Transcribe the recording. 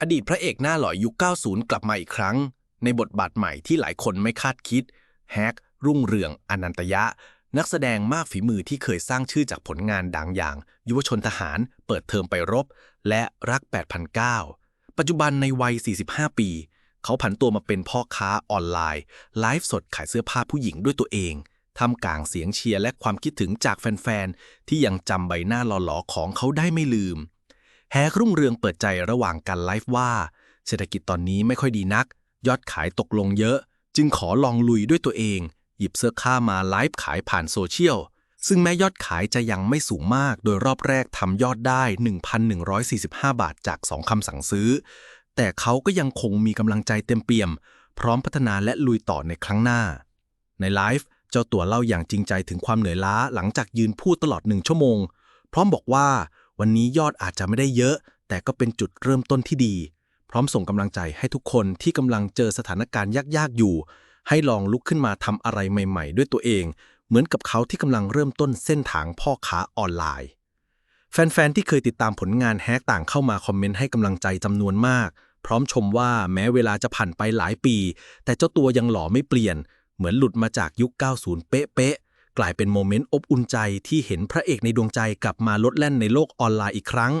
อดีตพระเอกหน้าหล่อยุค 90 กลับมาอีกครั้ง ในบทบาทใหม่ที่หลายคนไม่คาดคิด แฮก รุ่งเรือง อนันตยะ นักแสดงมากฝีมือที่เคยสร้างชื่อจากผลงานดังอย่าง ยุวชนทหาร เปิดเทอมไปรบ และรัก 8,009 ปัจจุบันในวัย 45 ปี เขาผันตัวมาเป็นพ่อค้าออนไลน์ ไลฟ์สดขายเสื้อผ้าผู้หญิงด้วยตัวเองทำกลางเสียงเชียร์และความคิดถึงจากแฟน ๆ ที่ยังจำใบหน้าหล่อๆของเขาได้ไม่ลืม แฮกรุ่งเรืองเปิดใจระหว่างการไลฟ์ว่า เศรษฐกิจตอนนี้ไม่ค่อยดีนัก ยอดขายตกลงเยอะ จึงขอลองลุยด้วยตัวเอง หยิบเสื้อผ้ามาไลฟ์ขายผ่านโซเชียล ซึ่งแม้ยอดขายจะยังไม่สูงมาก โดยรอบแรกทำยอดได้ 1,145 บาทจาก 2คำสั่งซื้อ แต่เขาก็ยังคงมีกำลังใจเต็มเปี่ยม พร้อมพัฒนาและลุยต่อในครั้งหน้า ในไลฟ์เจ้าตัวเล่าอย่างจริงใจถึงความเหนื่อยล้าหลังจากยืนพูดตลอดหนึ่งชั่วโมง พร้อมบอกว่า วันนี้ยอดอาจจะไม่ได้เยอะ แต่ก็เป็นจุดเริ่มต้นที่ดี พร้อมส่งกำลังใจให้ทุกคนที่กำลังเจอสถานการณ์ยากๆอยู่ ให้ลองลุกขึ้นมาทำอะไรใหม่ ๆ ด้วยตัวเอง เหมือนกับเขาที่กำลังเริ่มต้นเส้นทางพ่อค้าออนไลน์ แฟนๆที่เคยติดตามผลงานแฮกต่างเข้ามาคอมเมนต์ให้กำลังใจจำนวนมาก พร้อมชมว่าแม้เวลาจะผ่านไปหลายปี แต่เจ้าตัวยังหล่อไม่เปลี่ยน เหมือนหลุดมาจากยุค 90 เป๊ะๆ กลายเป็นโมเมนต์อบอุ่นใจที่เห็นพระเอกในดวงใจกลับมาลดแล่นในโลกออนไลน์อีกครั้ง